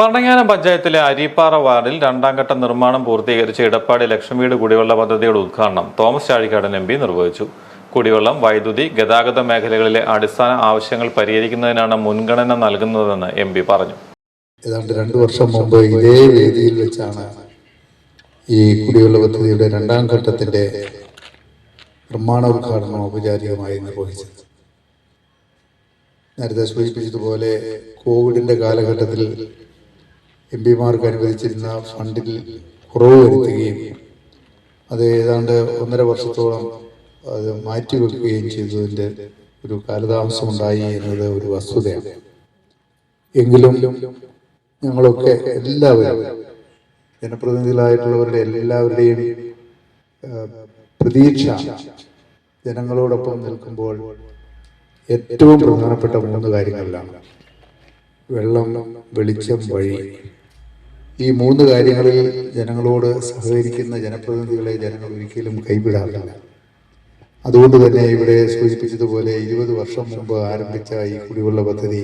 പണ്ടങ്ങാനം പഞ്ചായത്തിലെ അരിപ്പാറ വാർഡിൽ രണ്ടാം ഘട്ട നിർമ്മാണം പൂർത്തീകരിച്ച ഇടപ്പാടി ലക്ഷം വീട് കുടിവെള്ള പദ്ധതിയുടെ ഉദ്ഘാടനം തോമസ് ചാഴിക്കാടൻ എം പി നിർവഹിച്ചു. കുടിവെള്ളം വൈദ്യുതി ഗതാഗത മേഖലകളിലെ അടിസ്ഥാന ആവശ്യങ്ങൾ പരിഹരിക്കുന്നതിനാണ് മുൻഗണന നൽകുന്നതെന്ന് എം പി പറഞ്ഞു. ഏതാണ്ട് രണ്ട് വർഷം മുമ്പ് ഇതേ വേദിയിൽ വെച്ചാണ് ഈ കുടിവെള്ള പദ്ധതിയുടെ രണ്ടാം ഘട്ടത്തിന്റെ നിർമ്മാണ ഉദ്ഘാടനം ഔപചാരികമായി നിർവഹിച്ചത്. നേരത്തെ സൂചിപ്പിച്ചതുപോലെ കോവിഡിന്റെ കാലഘട്ടത്തിൽ എം പിമാർക്ക് അനുവദിച്ചിരുന്ന ഫണ്ടിൽ കുറവ് വരുത്തുകയും അത് ഏതാണ്ട് ഒന്നര വർഷത്തോളം അത് മാറ്റിവെക്കുകയും ചെയ്തതിന്റെ ഒരു കാലതാമസമുണ്ടായി എന്നത് ഒരു വസ്തുതയാണ്. എങ്കിലും ഞങ്ങളൊക്കെ എല്ലാവരും ജനപ്രതിനിധികളായിട്ടുള്ളവരുടെ എല്ലാവരുടെയും പ്രതീക്ഷ ജനങ്ങളോടൊപ്പം നിൽക്കുമ്പോൾ ഏറ്റവും പ്രധാനപ്പെട്ട മൂന്ന് കാര്യങ്ങളിലാണ്. വെള്ളം വെളിച്ചം വഴി ഈ മൂന്ന് കാര്യങ്ങളിൽ ജനങ്ങളോട് സഹകരിക്കുന്ന ജനപ്രതിനിധികളെ ജനങ്ങൾ ഒരിക്കലും കൈവിടാറില്ല. അതുകൊണ്ട് തന്നെ ഇവിടെ സൂചിപ്പിച്ചതുപോലെ ഇരുപത് വർഷം മുമ്പ് ആരംഭിച്ച ഈ കുടിവെള്ള പദ്ധതി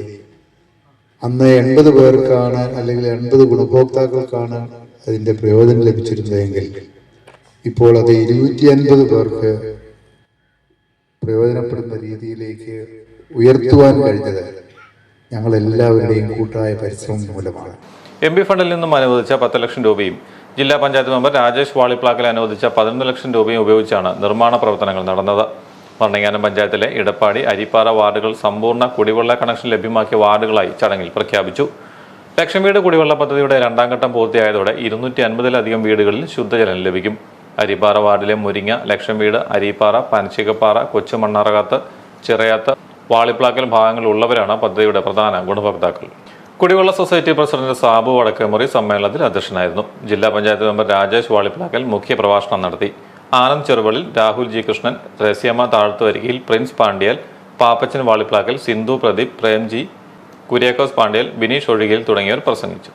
അന്ന് എൺപത് പേർക്കാണ് അല്ലെങ്കിൽ എൺപത് ഗുണഭോക്താക്കൾക്കാണ് അതിന്റെ പ്രയോജനം ലഭിച്ചിരുന്നതെങ്കിൽ ഇപ്പോൾ അത് ഇരുന്നൂറ്റി അൻപത് പേർക്ക് പ്രയോജനപ്പെടുന്ന രീതിയിലേക്ക് ഉയർത്തുവാൻ കഴിഞ്ഞത്. ഞങ്ങൾ എല്ലാവരുടെയും കൂട്ടായ പരിശ്രമം മൂലമാണ്. എം പി ഫണ്ടിൽ നിന്നും അനുവദിച്ച പത്ത് ലക്ഷം രൂപയും ജില്ലാ പഞ്ചായത്ത് മെമ്പർ രാജേഷ് വാളിപ്ലാക്കൽ അനുവദിച്ച പതിനൊന്ന് ലക്ഷം രൂപയും ഉപയോഗിച്ചാണ് നിർമ്മാണ പ്രവർത്തനങ്ങൾ നടന്നത്. ഭരണങ്ങാനം പഞ്ചായത്തിലെ ഇടപ്പാടി അരിപ്പാറ വാർഡുകൾ സമ്പൂർണ കുടിവെള്ള കണക്ഷൻ ലഭ്യമാക്കിയ വാർഡുകളായി ചടങ്ങിൽ പ്രഖ്യാപിച്ചു. ലക്ഷം വീട് കുടിവെള്ള പദ്ധതിയുടെ രണ്ടാം ഘട്ടം പൂർത്തിയായതോടെ ഇരുന്നൂറ്റി അൻപതിലധികം വീടുകളിൽ ശുദ്ധജലം ലഭിക്കും. അരിപ്പാറ വാർഡിലെ മുരിങ്ങ ലക്ഷം വീട് അരിപ്പാറ പനച്ചികപ്പാറ കൊച്ചുമണ്ണാറകത്ത് ചിറയാത്ത് വാളിപ്ലാക്കൽ ഭാഗങ്ങളിൽ ഉള്ളവരാണ് പദ്ധതിയുടെ പ്രധാന ഗുണഭോക്താക്കൾ. കുടിവെള്ള സൊസൈറ്റി പ്രസിഡന്റ് സാബു വടക്കേമുറി സമ്മേളനത്തിൽ അധ്യക്ഷനായിരുന്നു. ജില്ലാ പഞ്ചായത്ത് മെമ്പർ രാജേഷ് വാളിപ്ലാക്കൽ മുഖ്യ പ്രഭാഷണം നടത്തി. ആനന്ദ് ചെറുവളിൽ രാഹുൽ ജി കൃഷ്ണൻ രസ്യമ്മ താഴ്ത്തുവരികയിൽ പ്രിൻസ് പാണ്ഡ്യൽ പാപ്പച്ചൻ വാളിപ്ലാക്കൽ സിന്ധു പ്രദീപ് പ്രേംജി കുര്യാക്കോസ് പാണ്ഡ്യൽ ബിനീഷ് ഒഴുകിൽ തുടങ്ങിയവർ പ്രസംഗിച്ചു.